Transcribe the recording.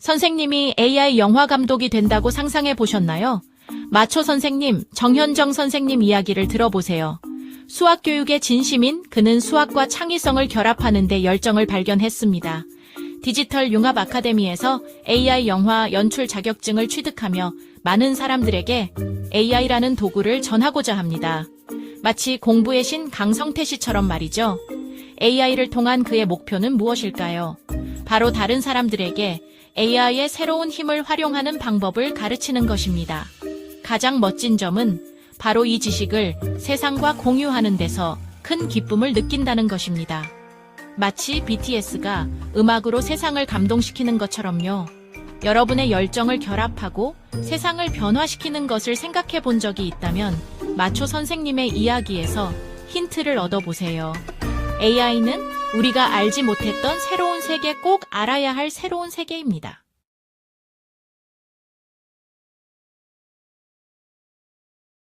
선생님이 AI 영화 감독이 된다고 상상해 보셨나요? 마초 선생님, 정현정 선생님 이야기를 들어보세요. 수학 교육의 진심인 그는 수학과 창의성을 결합하는 데 열정을 발견했습니다. 디지털 융합 아카데미에서 AI 영화 연출 자격증을 취득하며 많은 사람들에게 AI라는 도구를 전하고자 합니다. 마치 공부의 신 강성태 씨처럼 말이죠. AI를 통한 그의 목표는 무엇일까요? 바로 다른 사람들에게 AI의 새로운 힘을 활용하는 방법을 가르치는 것입니다. 가장 멋진 점은 바로 이 지식을 세상과 공유하는 데서 큰 기쁨을 느낀다는 것입니다. 마치 BTS가 음악으로 세상을 감동시키는 것처럼요. 여러분의 열정을 결합하고 세상을 변화시키는 것을 생각해 본 적이 있다면 마초 선생님의 이야기에서 힌트를 얻어보세요. AI는 우리가 알지 못했던 새로운 세계 꼭 알아야 할 새로운 세계입니다.